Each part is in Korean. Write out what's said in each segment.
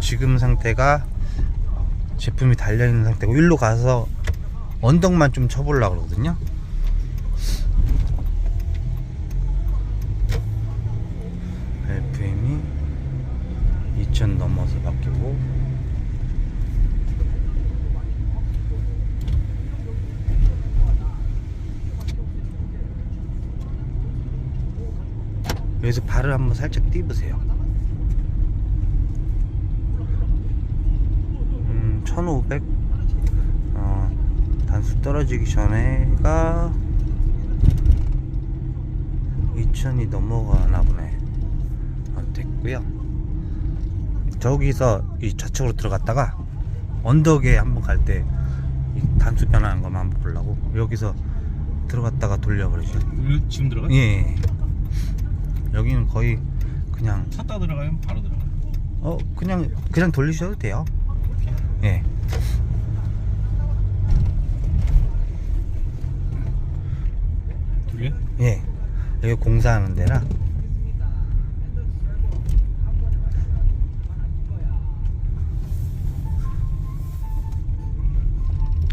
지금 상태가 제품이 달려있는 상태고 일로 가서 언덕만 좀 쳐보려고 그러거든요. RPM이 2000 넘어서 바뀌고. 여기서 발을 한번 살짝 띄보세요 1500 어, 단수 떨어지기 전에가 2000이 넘어가나 보네. 어, 됐고요. 저기서 이 좌측으로 들어갔다가 언덕에 한번 갈 때 단수 변하는 것만 한번 보려고 여기서 들어갔다가 돌려버리죠. 여기 지금 들어가? 예 여기는 거의 그냥 쳤다 들어가면 바로 들어가. 어 그냥 그냥 돌리셔도 돼요 예 돌려? 예. 여기 공사하는 데라.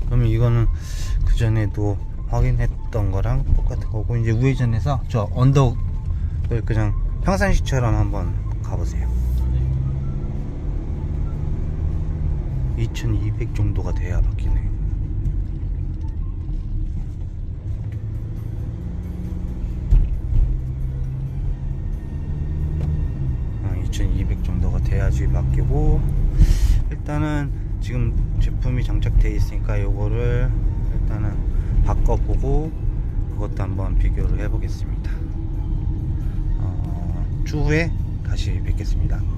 그러면 이거는 그 전에도 확인했던 거랑 똑같은 거고 이제 우회전해서 저 언덕을 그냥 평상시처럼 한번 가보세요. 2200 정도가 돼야 바뀌네. 어, 2200 정도가 돼야지 바뀌고 일단은 지금 제품이 장착되어 있으니까 요거를 일단은 바꿔보고 그것도 한번 비교를 해 보겠습니다 어, 추후에 다시 뵙겠습니다